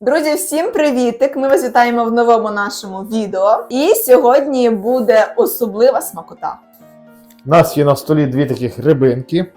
Друзі, всім привітик! Ми вас вітаємо в новому нашому відео. І сьогодні буде особлива смакота. У нас є на столі дві таких рибинки.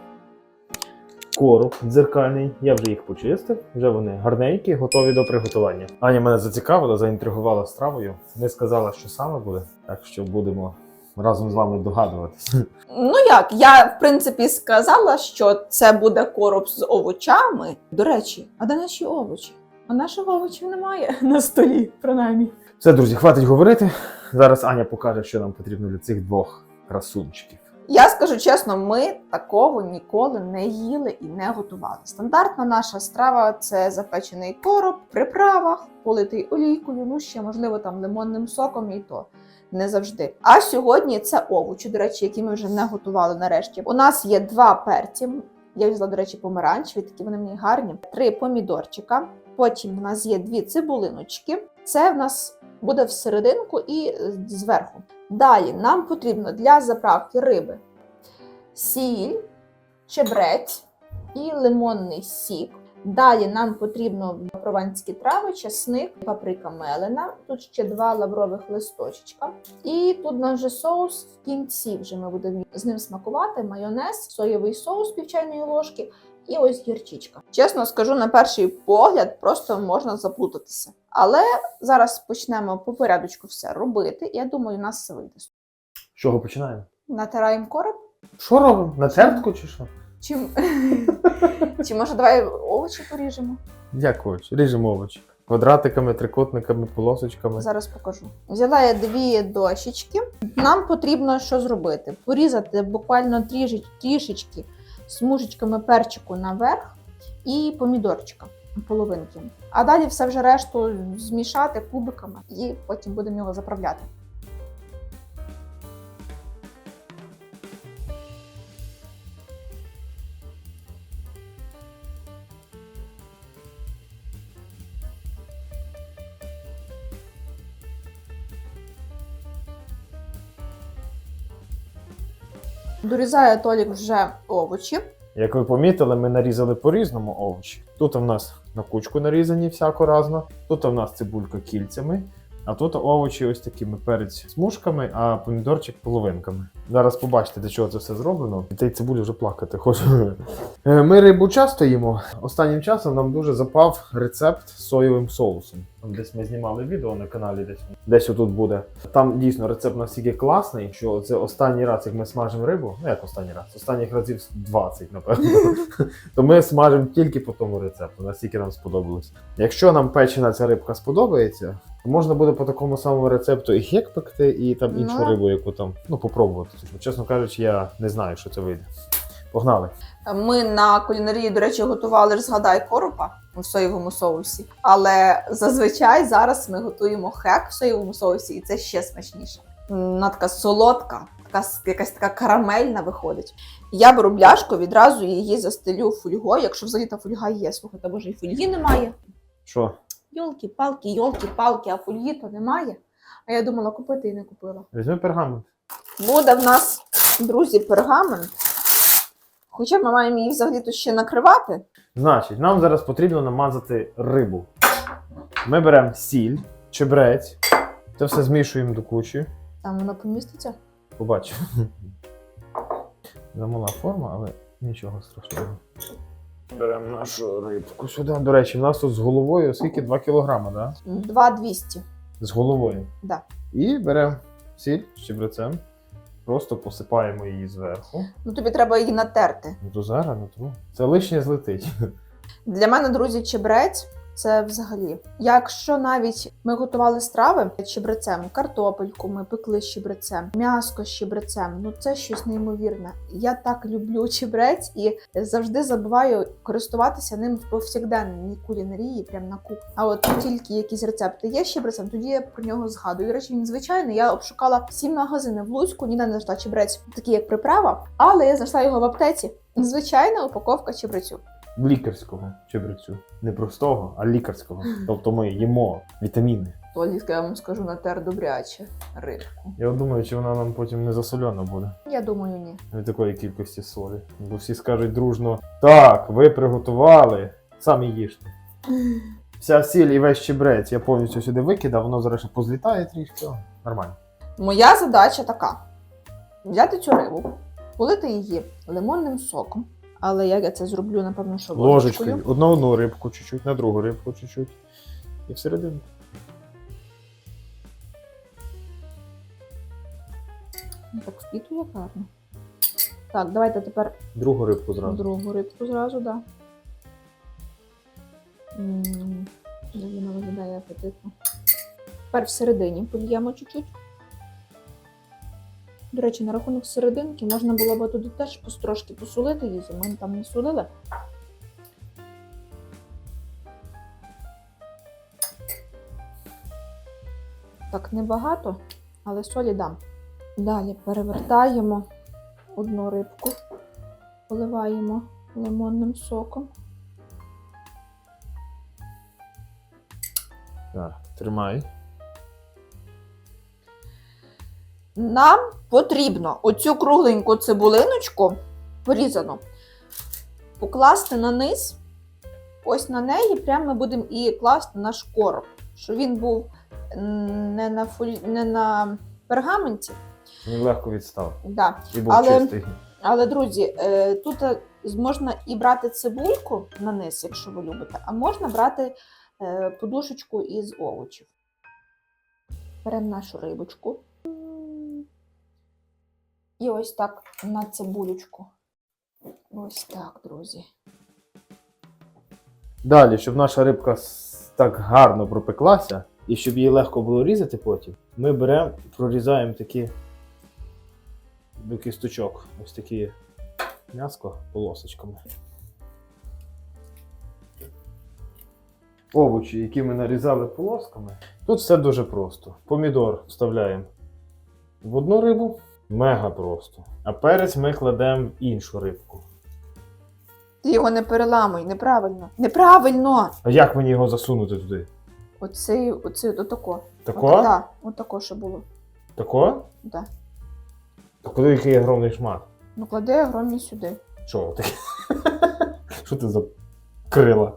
Короб дзеркальний. Я вже їх почистив, вже вони гарненькі, готові до приготування. Аня мене зацікавила, заінтригувала стравою. Не сказала, що саме буде, так що будемо разом з вами догадуватись. Ну як, я в принципі сказала, що це буде короб з овочами. До речі, а де наші овочі? А наших овочів немає на столі, принаймні. Все, друзі, хватить говорити. Зараз Аня покаже, що нам потрібно для цих двох красунчиків. Я скажу чесно, ми такого ніколи не їли і не готували. Стандартна наша страва це запечений короб, в приправах, политий олійкою, ну ще можливо там лимонним соком і то. Не завжди. А сьогодні це овочі, до речі, які ми вже не готували нарешті. У нас є два перці. Я взяла, до речі, помаранчеві, такі вони мені гарні. Три помідорчика. Потім у нас є дві цибулиночки. Це в нас буде всерединку і е, зверху. Далі нам потрібно для заправки риби сіль, чебрець і лимонний сік. Далі нам потрібно прованські трави, часник, паприка мелена. Тут ще два лаврових листочечка. І тут у нас вже соус в кінці. Вже ми будемо з ним смакувати. Майонез, соєвий соус пів чайної ложки і ось гірчичка. Чесно скажу, на перший погляд просто можна заплутатися. Але зараз почнемо по порядочку все робити. Я думаю, у нас все вийде. З чого починаємо? Натираємо короб. Що робимо? На тертку чи що? Чи, чи може давай овочі поріжемо? Як ріжемо овочі. Квадратиками, трикутниками, полосочками. Зараз покажу. Взяла я дві дощечки. Нам потрібно що зробити? Порізати буквально трішеч- трішечки смужечками перчику наверх і помідорчика половинки. А далі все вже решту змішати кубиками і потім будемо його заправляти. Дорізає Толік вже овочі. Як ви помітили, ми нарізали по-різному овочі. Тут у нас на кучку нарізані всяко разно, тут у нас цибулька кільцями, а тут овочі ось такими перець смужками, а помідорчик половинками. Зараз побачите, для чого це все зроблено. І tej цибулі вже плакати хочу. Е, Ми рибу часто їмо. Останнім часом нам дуже запав рецепт з соєвим соусом. Десь ми знімали відео на каналі, десь десь отут буде. Там дійсно рецепт настільки класний, що це останній раз, як ми смажимо рибу. Ну як останній раз? Останніх разів 20, напевно. То ми смажимо тільки по тому рецепту, настільки нам сподобалось. Якщо нам печена ця рибка сподобається, можна буде по такому самому рецепту і хек пекти, і там іншу Ну. рибу, яку там ну попробувати. Чесно кажучи, я не знаю, що це вийде. Погнали. Ми на кулінарії, до речі, готували ж згадай коропа в соєвому соусі. Але зазвичай зараз ми готуємо хек в соєвому соусі, і це ще смачніше. М, Вона така солодка, така с- якась така карамельна виходить. Я беру бляшку, відразу її застелю фольгою, якщо взагалі та фольга є. Слухайте, може і фольги немає. Що? Йолки-палки, йолки-палки, а фольги то немає. А я думала купити і не купила. Візьми пергамент. Буде в нас, друзі, пергамент. Хоча ми маємо її взагалі тут ще накривати. Значить, нам зараз потрібно намазати рибу. Ми беремо сіль, чебрець, це все змішуємо до кучі. Там воно поміститься. Побачимо. Замала форма, але нічого страшного. Беремо нашу рибку сюди. До речі, в нас тут з головою скільки? 2 кілограми, да? 2,200. З головою. Да. І беремо сіль з чебрецем. Просто посипаємо її зверху. Ну тобі треба її натерти. Ну то зараз, ну то. Це лишнє злетить. Для мене, друзі, чебрець це взагалі. Якщо навіть ми готували страви з чебрецем, картопельку ми пекли м'яско з чебрецем, ну це щось неймовірне. Я так люблю чебрець і завжди забуваю користуватися ним в повсякденній кулінарії, прямо на кухні. А от тільки якісь рецепти є з чебрецем, тоді я про нього згадую. Речі, він звичайний. Я обшукала всі магазини в Луцьку, ніде не знайшла чебрець, такий як приправа, але я знайшла його в аптеці. Звичайна упаковка чебрецю. Лікарського чебрецю. Не простого, а лікарського. Тобто ми їмо вітаміни. Толік, я вам скажу, натер добряче рибку. Я думаю, чи вона нам потім не засольона буде Я думаю, ні. від такої кількості солі. Бо всі скажуть дружно: так, ви приготували, самі їжте. Вся сіль і весь чебрець я повністю сюди викидав, воно зараз ще позлітає трішки. О, Нормально. Моя задача така: взяти цю рибу, полити її лимонним соком. Але як я це зроблю, напевно, що ложечкою. Ложечкою. Одну одну рибку чуть-чуть, на другу рибку чуть-чуть. І всередину. Ну, Так впітує гарно. Так, давайте тепер Другу рибку зразу. другу рибку зразу, да. М, Як вона виглядає апетитно. Тепер всередині польємо чуть-чуть. До речі, на рахунок серединки можна було б туди теж трошки посолити її, ми там не солили. Так, небагато, але солі дам. Далі перевертаємо одну рибку, поливаємо лимонним соком. Так, тримай. Нам потрібно оцю кругленьку цибулиночку порізану покласти на низ. Ось на неї прямо ми будемо і класти наш короб, щоб він був не на, фолі... не на пергаменті. Він легко відстав. Да. І був Але- чистий. Але, друзі, е, тут е, можна і брати цибульку на низ, якщо ви любите, а можна брати е, подушечку із овочів. Беремо нашу рибочку. І ось так на цибулючку. Ось так, друзі. Далі, щоб наша рибка так гарно пропеклася, і щоб її легко було різати потім, ми беремо, прорізаємо такі до кісточок. Ось такі м'яско полосочками. Овочі, які ми нарізали полосками. Тут все дуже просто. Помідор вставляємо в одну рибу, мега просто. А перець ми кладемо в іншу рибку. Ти його не переламуй, неправильно. Неправильно! А як мені його засунути туди? Оцей, оцей, отако. Тако? Так, отако, що було. Тако? Да. Та куди який огромний шмат? Ну, клади огромні сюди. Що таке? Що ти за крила?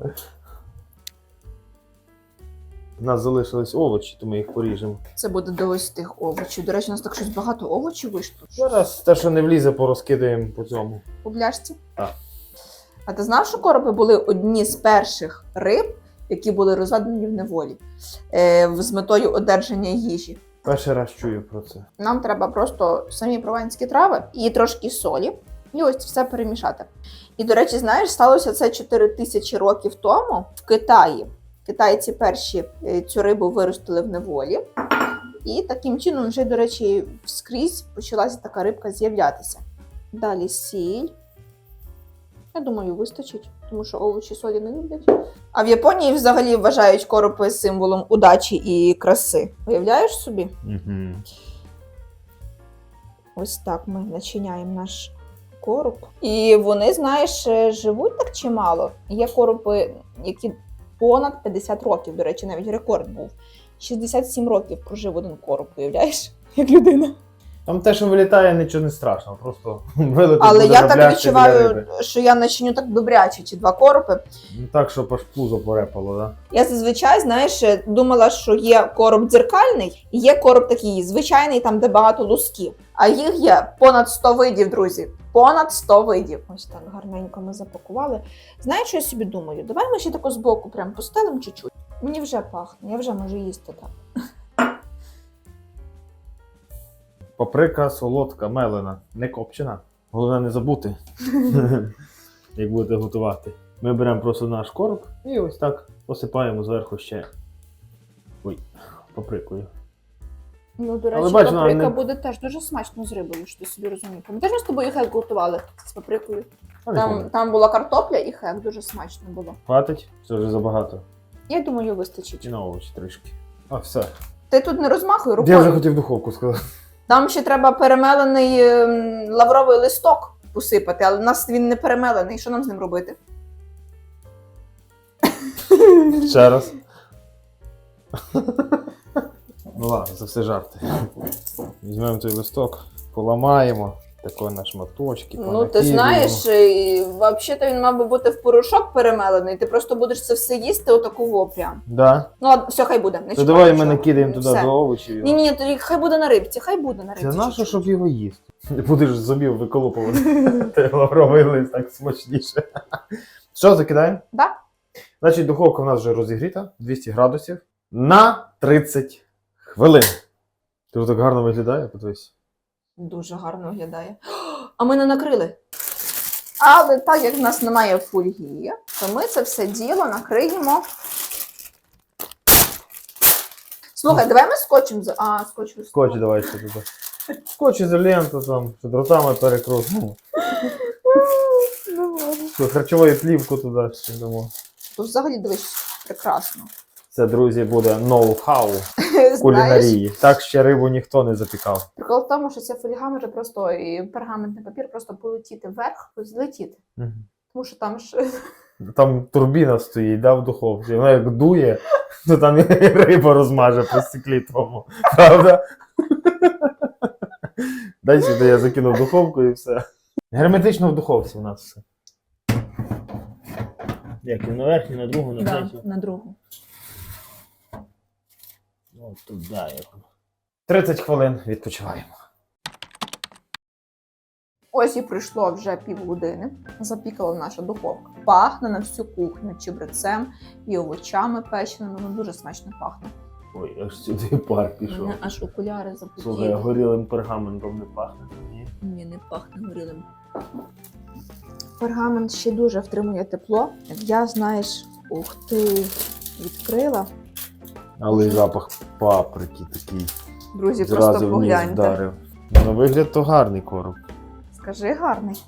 У нас залишились овочі, то ми їх поріжемо. Це буде до ось тих овочів. До речі, у нас так щось багато овочів вийшло. Зараз те, що не влізе, порозкидаємо по цьому. У пляшці. Так. А ти знав, що короби були одні з перших риб, які були розведені в неволі е, з метою одержання їжі? Перший раз чую про це. Нам треба просто самі прованські трави і трошки солі, і ось все перемішати. І, до речі, знаєш, сталося це 4 тисячі років тому в Китаї. Китайці перші е, цю рибу виростили в неволі. І таким чином, вже, до речі, вскрізь почалася така рибка з'являтися. Далі сіль. Я думаю, вистачить, тому що овочі солі не люблять. А в Японії взагалі вважають коропи символом удачі і краси. Уявляєш собі? Угу. Ось так ми начиняємо наш короб. І вони, знаєш, живуть так чимало. Є коропи, які понад 50 років, до речі, навіть рекорд був. 67 років прожив один короб, уявляєш, як людина. Там те, що вилітає, нічого не страшно, просто вилетить. Але буде я так біля відчуваю, риби. що я начиню так добряче, чи два коропи. Ну так, щоб аж пузо порепало, да? Я зазвичай, знаєш, думала, що є короб дзеркальний, і є короб такий звичайний, там, де багато лусків. А їх є понад 100 видів, друзі. Понад 100 видів. Ось так гарненько ми запакували. Знаєш, що я собі думаю? Давай ми ще тако збоку прям постелимо чуть-чуть. Мені вже пахне, я вже можу їсти так. Паприка солодка, мелена, не копчена. Головне не забути, як будете готувати. Ми беремо просто наш короб і ось так посипаємо зверху ще ой, паприкою. Ну, до речі, бачу, паприка не- буде теж дуже смачно з рибою, що ти собі розумієш. Пам'ятаєш, ми з тобою хек готували з паприкою? А Там, там була картопля і хек, дуже смачно було. Хватить, це вже забагато. Я думаю, вистачить. І на овочі трішки. А, все. Ти тут не розмахуй Я вже хотів духовку сказати. Там ще треба перемелений ем, лавровий листок посипати, але в нас він не перемелений. Що нам з ним робити? Ще раз. Ну ладно, це все жарти. Візьмемо той листок, поламаємо Тако на шматочки. Ну, ти знаєш, і, взагалі-то він мав би бути в порошок перемелений. Ти просто будеш це все їсти отакого прям. Да? Ну, а, все, хай буде. Не То чіпай давай ми нічого. накидаємо туди Все. до овочів. Ні, ні, тоді хай буде на рибці, хай буде на рибці. Це нащо, чуть-чуть. щоб його їсти? Не будеш з зубів виколупувати. Ти лавровий лист так смачніше. Що, закидаємо? Да. Значить, духовка в нас вже розігріта 200 градусів на 30 хвилин. Ти так гарно виглядає, подивись. Дуже гарно виглядає. А ми не накрили. Але так як в нас немає фольги, то ми це все діло накриємо. Слухай, давай ми скотчем за. А, скотч ви- Скотч давай ще туди. Скотч ізоленту там, що дротами перекрут. Ну, ладно. що, харчовою плівку туди ще дамо. Тут взагалі дивись прекрасно. Це, друзі, буде ноу-хау Знаєш, кулінарії. Так ще рибу ніхто не запікав. прикол в тому, що ця фольга може просто і пергаментний папір просто полетіти вверх, злетіти. Мгм. Тому що там ж Там турбіна стоїть, да, в духовці. Вона як дує, то там і риба розмаже по стеклі тому. Правда? Дай сюди я закину в духовку і все. Герметично в духовці у нас все. Як і на верхню, на другу, на да, третю. на другу. От туди як. 30 хвилин відпочиваємо. Ось і пройшло вже півгодини. Запікала наша духовка. Пахне на всю кухню чебрецем і овочами печеними. Ну дуже смачно пахне. Ой, аж сюди пар пішов. Мене аж окуляри Слухай, а горілим пергаментом не пахне. Ні. Ні, не пахне горілим. Пергамент ще дуже втримує тепло. Як я, знаєш, ух ти, відкрила. Але й запах паприки такий. Друзі, Зразу просто погляньте. вдарив. На вигляд то гарний короб. Скажи гарний.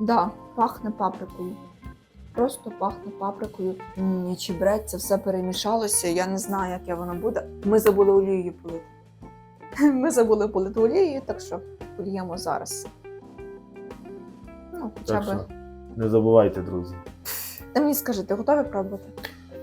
Да, пахне паприкою. Просто пахне паприкою. М, чебрець, це все перемішалося. Я не знаю, яке воно буде. Ми забули олією полити. Ми забули полити олією, так що поліємо зараз. Ну, хоча Так б. що не забувайте, друзі. Ти мені скажи, ти готові пробувати?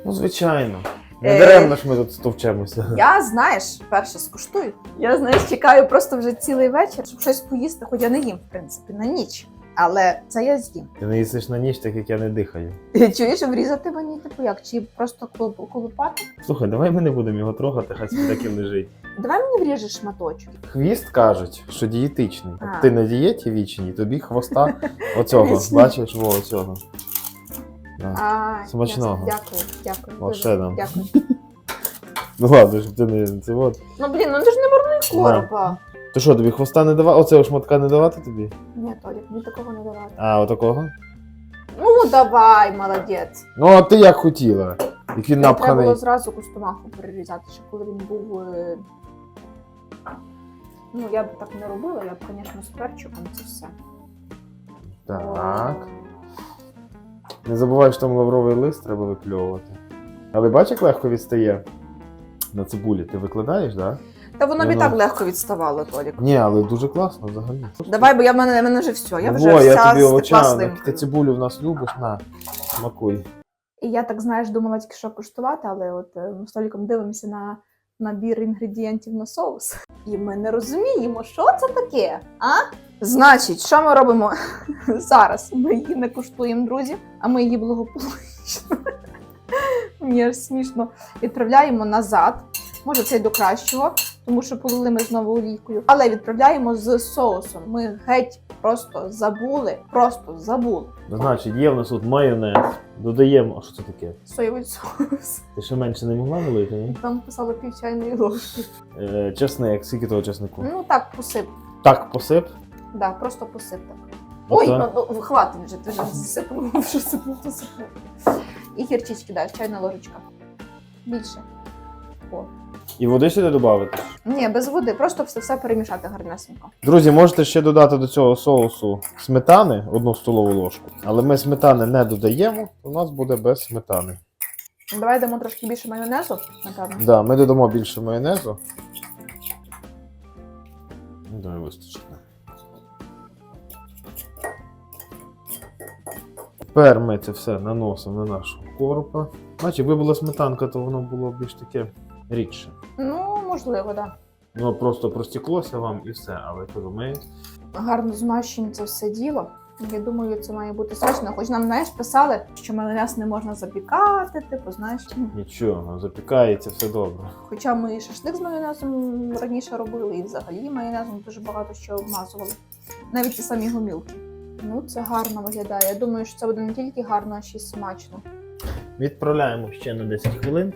Ну, звичайно. Е, Не даремно ж ми тут стовчемося. Я, знаєш, перше скуштую. Я, знаєш, чекаю просто вже цілий вечір, щоб щось поїсти, хоч я не їм, в принципі, на ніч. Але це я з'їм. Ти не їсиш на ніч, так як я не дихаю. Чуєш, врізати мені, типу як? Чи просто колу- колупати? Слухай, давай ми не будемо його трогати, хай собі так і лежить. Давай мені вріжеш шматочок. Хвіст кажуть, що дієтичний. А. ти на дієті вічній, тобі хвоста оцього. Бачиш, во оцього. А, Смачного. ясно. Дякую, дякую. Дуже. Дякую. Ну ладно, щоб ти не це от. Ну блін, ну ти ж не марнуй коропа. То що, тобі хвоста не давати? Оцього шматка не давати тобі? Ні, Толік, мені такого не давати. А, отакого? Ну давай, молодець. Ну, а ти як хотіла. Як він Мені Треба напханий. було зразу кустомаху перерізати, ще коли він був. е, Ну, я б так не робила, я б, звісно, з перчиком це все. Так. Не забувай, що там лавровий лист треба викльовувати. Але бач, як легко відстає на цибулі. Ти викладаєш, так? Да? Та воно б і Ну, так ну. легко відставало, Толік. Ні, але дуже класно взагалі. Давай, бо я в мене, в мене вже все. Я вже во, вся я тобі стекла Ти цибулю в нас любиш, на, смакуй. І я так, знаєш, думала тільки що куштувати, але от е, ми з Толіком дивимося на набір інгредієнтів на соус. І ми не розуміємо, що це таке, а? Значить, що ми робимо зараз? Ми її не куштуємо, друзі, а ми її благополучно. Мені аж смішно відправляємо назад. Може, це й до кращого, тому що полили ми знову олійкою. Але відправляємо з соусом. Ми геть просто забули, просто забули. Значить, є в нас тут майонез. Додаємо. А що це таке? Соєвий соус. Ти ще менше не могла налити, ні? Там писало пів чайної ложки. Е, чесник, скільки того чеснику? Ну так, посип. Так, посип. Да, просто посип так. Ой, ну, ну хватить вже, ти вже засипав, вже сипнув, то сипнув. І гірчички, да, чайна ложечка. Більше. О. І води сюди додати. Ні, без води, просто все, все перемішати гарнесенько. Друзі, можете ще додати до цього соусу сметани, одну столову ложку. Але ми сметани не додаємо, у нас буде без сметани. Давай дамо трошки більше майонезу, напевно. Да, ми додамо більше майонезу. Ну, Давай вистачить. Тепер ми це все наносимо на нашу коропа. Бачиш, якби була сметанка, то воно було б більш таке рідше. Ну, можливо, так. Да. Воно просто простіклося вам і все. Але кажу, ми Гарно змащуємо це все діло. Я думаю, це має бути смачно. Хоч нам знаєш, писали, що майонез не можна запікати, типу, знаєш. нічого, запікається все добре. Хоча ми і шашлик з майонезом раніше робили, і взагалі майонезом дуже багато що обмазували. Навіть ті самі гомілки. Ну, це гарно виглядає. Я думаю, що це буде не тільки гарно, а ще й смачно. Відправляємо ще на 10 хвилин.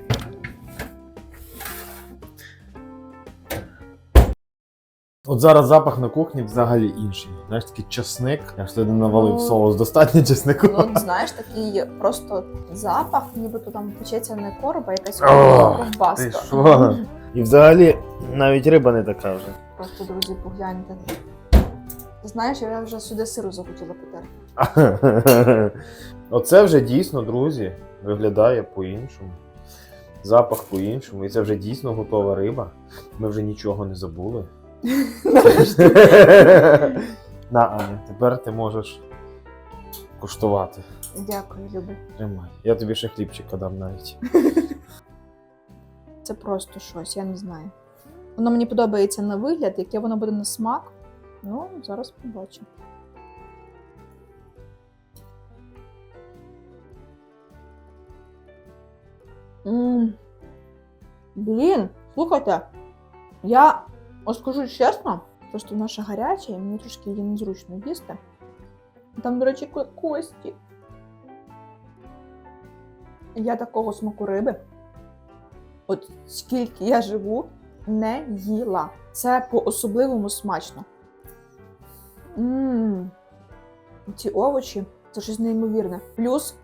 От зараз запах на кухні взагалі інший. Знаєш, такий часник. Я ж туди навалив Ну, соус, достатньо чеснику. Ну, знаєш, такий просто запах, нібито там печеться не короб, а якась ковбаска. І взагалі навіть риба не така вже. Просто, друзі, погляньте. Знаєш, я вже сюди сиру захотіла потерти. Оце вже дійсно, друзі, виглядає по-іншому. Запах по-іншому. І це вже дійсно готова риба. Ми вже нічого не забули. На, Аня, тепер ти можеш куштувати. Дякую, Люби. Тримай. Я тобі ще хлібчика дам навіть. Це просто щось, я не знаю. Воно мені подобається на вигляд, яке воно буде на смак. Ну, зараз побачимо. Блін, слухайте, я скажу чесно, просто наша гаряча, і мені трошки її незручно їсти. Там, до речі, кості. Я такого смаку риби от скільки я живу, не їла. Це по-особливому смачно. Мм. Ці овочі це щось неймовірне. Плюс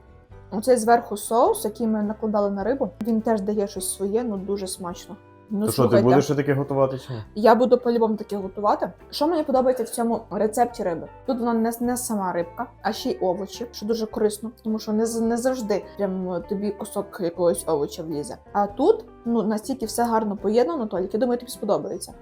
оцей зверху соус, який ми накладали на рибу, він теж дає щось своє, ну дуже смачно. Ну, То що, ти будеш таке готувати чи ні? я буду по-любому таке готувати. Що мені подобається в цьому рецепті риби? Тут вона не, не сама рибка, а ще й овочі, що дуже корисно, тому що не, не завжди прям тобі кусок якогось овоча влізе. А тут ну настільки все гарно поєднано, Толік, я думаю, тобі сподобається.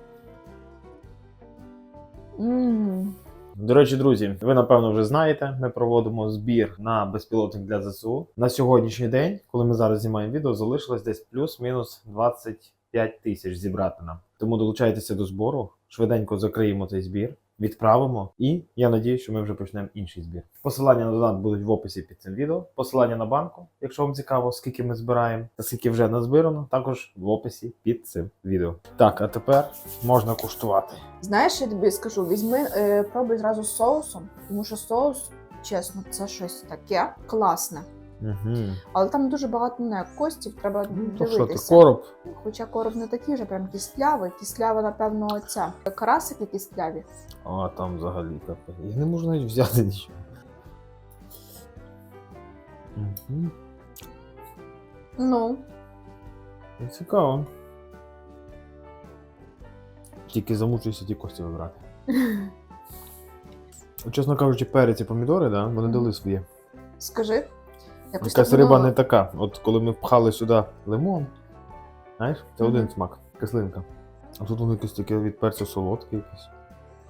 Мм. До речі, друзі, ви напевно вже знаєте, ми проводимо збір на безпілотник для ЗСУ. На сьогоднішній день, коли ми зараз знімаємо відео, залишилось десь плюс-мінус 25 тисяч зібрати нам. Тому долучайтеся до збору, швиденько закриємо цей збір, відправимо, і я надію, що ми вже почнемо інший збір. Посилання на донат будуть в описі під цим відео. Посилання на банку, якщо вам цікаво, скільки ми збираємо та скільки вже назбирано, також в описі під цим відео. Так, а тепер можна куштувати. Знаєш, я тобі скажу, візьми, е, пробуй зразу з соусом, тому що соус, чесно, це щось таке класне. Угу. Але там дуже багато не костів, треба Ну, То що ти короб? Хоча короб не такий вже прям кістлявий. Кістлява, напевно, оця. Карасики кістляві. А там взагалі капець. Я не можу навіть взяти нічого. Угу. Ну, Цікаво. Тільки замучуюся ті кості вибрати. Чесно кажучи, перець і помідори, да, вони дали своє. скажи. Якось Якась так риба не така. От коли ми впхали сюди лимон, знаєш, це Мгм. один смак, кислинка. А тут воно якесь таке від перцю солодке якесь.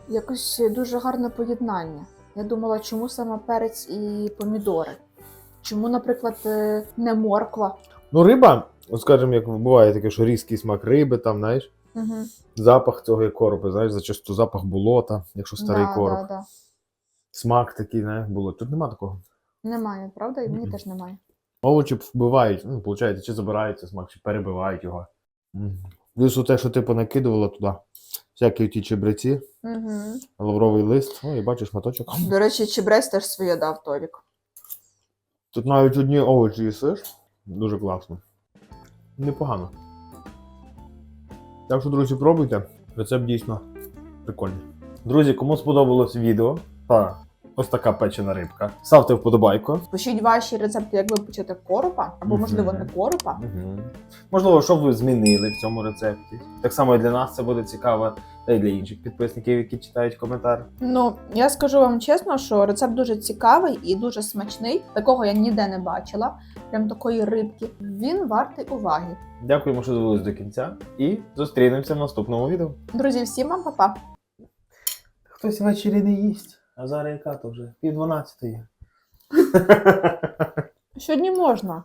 Якось дуже гарне поєднання. Я думала, чому саме перець і помідори? Чому, наприклад, е, не морква? Ну, риба, от скажімо, як буває таке, що різкий смак риби, там, знаєш. Угу. Запах цього як коропа, знаєш, зачасту запах болота, якщо старий да, короб. Да, да. Смак такий, знаєш, було. Тут нема такого. Немає, правда? І мені Мгм. теж немає. Овочі вбивають, ну, виходить, чи забирають цей смак, чи перебивають його. Мгм. Плюс те, що ти понакидувала туди. Всякі ті чебреці, Угу. лавровий лист, ну і бачиш шматочок. До речі, чебрець теж своє дав Толік. Тут навіть одні овочі їсиш. Дуже класно. Непогано. Так що, друзі, пробуйте. Рецепт дійсно прикольний. Друзі, кому сподобалось відео, та ось така печена рибка. Ставте вподобайку. Пишіть ваші рецепти, як випечити коропа, або, можливо, не коропа. Угу. Можливо, що б ви змінили в цьому рецепті. Так само і для нас це буде цікаво, та й для інших підписників, які читають коментар. Ну, я скажу вам чесно, що рецепт дуже цікавий і дуже смачний. Такого я ніде не бачила. Прям такої рибки. Він вартий уваги. Дякуємо, що дивились до кінця, і зустрінемося в наступному відео. Друзі, всім вам па-па! Хтось ввечері не їсть, а зараз яка то вже пів дванадцятої. Сьогодні можна.